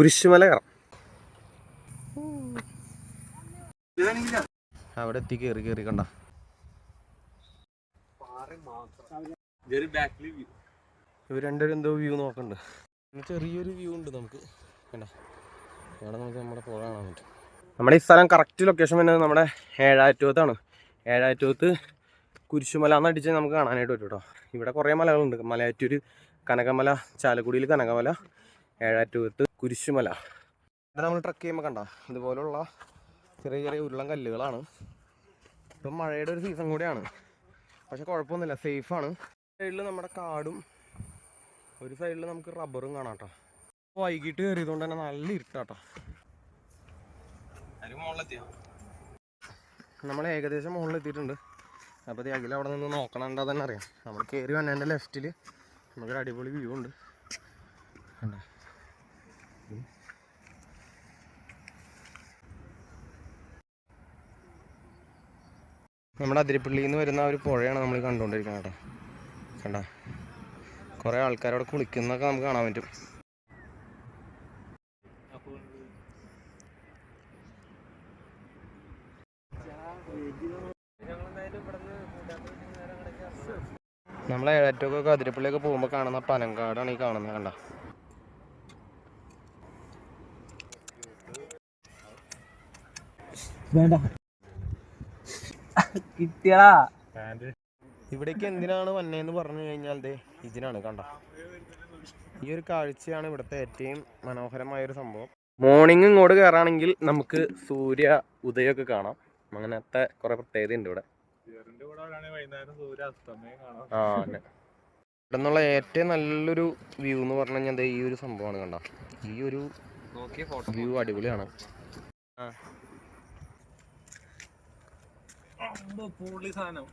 കുരിശുമല കയറാം അവിടെ എത്തി കയറി കയറി കണ്ട? ഇവർ രണ്ടുപേരും എന്തോ വ്യൂ നോക്കണ്ട്. ചെറിയൊരു വ്യൂ ഉണ്ട് നമുക്ക്. നമുക്ക് നമ്മുടെ പുഴ കാണാൻ പറ്റും. നമ്മുടെ ഈ സ്ഥലം കറക്റ്റ് ലൊക്കേഷൻ വരുന്നത് നമ്മുടെ ഏഴാറ്റൂത്താണ് ഏഴാറ്റൂത്ത് കുരിശുമല എന്ന് അടിച്ച് നമുക്ക് കാണാനായിട്ട് പറ്റും കേട്ടോ. ഇവിടെ കുറേ മലകളുണ്ട്. മലയാറ്റൂർ കനകമല ചാലക്കുടിയിൽ കനകമല ഏഴാറ്റൂത്ത് കുരിശുമല. ഇവിടെ നമ്മൾ ട്രക്ക് ചെയ്യുമ്പോൾ കണ്ട? ഇതുപോലുള്ള ചെറിയ ചെറിയ ഉരുളം കല്ലുകളാണ്. ഇപ്പം മഴയുടെ ഒരു സീസൺ കൂടിയാണ്. പക്ഷെ കുഴപ്പമൊന്നുമില്ല. സേഫാണ് സൈഡിൽ നമ്മുടെ കാടും ഒരു സൈഡിൽ നമുക്ക് റബ്ബറും കാണാം കേട്ടോ. വൈകിട്ട് കയറിയതുകൊണ്ട് തന്നെ നല്ല ഇരുട്ടാട്ടോ. നമ്മൾ ഏകദേശം മുകളിൽ എത്തിയിട്ടുണ്ട് അപ്പോൾ അഖിൽ അവിടെ നിന്ന് നോക്കണണ്ട തന്നെ അറിയാം. നമ്മൾ കയറി വന്നതിന്റെ ലെഫ്റ്റിൽ നമുക്കൊരു അടിപൊളി വ്യൂ ഉണ്ട്. നമ്മുടെ അതിരപ്പള്ളിയിൽ നിന്ന് വരുന്ന ഒരു പുഴയാണ് നമ്മൾ കണ്ടുകൊണ്ടിരിക്കുന്നത് കേട്ടോ. കണ്ട? കുറേ ആൾക്കാരവിടെ കുളിക്കുന്നൊക്കെ നമുക്ക് കാണാൻ പറ്റും. നമ്മൾ ഏഴറ്റൊക്കെ അതിരപ്പള്ളിയൊക്കെ പോകുമ്പോൾ കാണുന്ന പനങ്കാടാണ് ഈ കാണുന്നത് കണ്ട? വേണ്ട. കിട്ടിയടാ. ഇവിടേക്ക് എന്തിനാണ് വന്നേന്ന് പറഞ്ഞു കഴിഞ്ഞാൽ ദേ ഇതിനാണ് കണ്ട? ഈ ഒരു കാഴ്ചയാണ് ഇവിടുത്തെ ഏറ്റവും മനോഹരമായ ഒരു സംഭവം. മോർണിംഗ് ഇങ്ങോട്ട് കയറാണെങ്കിൽ നമുക്ക് സൂര്യ ഉദയമൊക്കെ കാണാം. അങ്ങനത്തെ കുറെ പ്രത്യേകത ഉണ്ട് ഇവിടെ. ആ അതെ. ഇവിടെ നിന്നുള്ള ഏറ്റവും നല്ലൊരു വ്യൂ എന്ന് പറഞ്ഞു കഴിഞ്ഞാൽ ദേ ഈ ഒരു സംഭവമാണ് കണ്ട? ഈ ഒരു വ്യൂ അടിപൊളിയാണ്. ആ പൊളി സാധനം.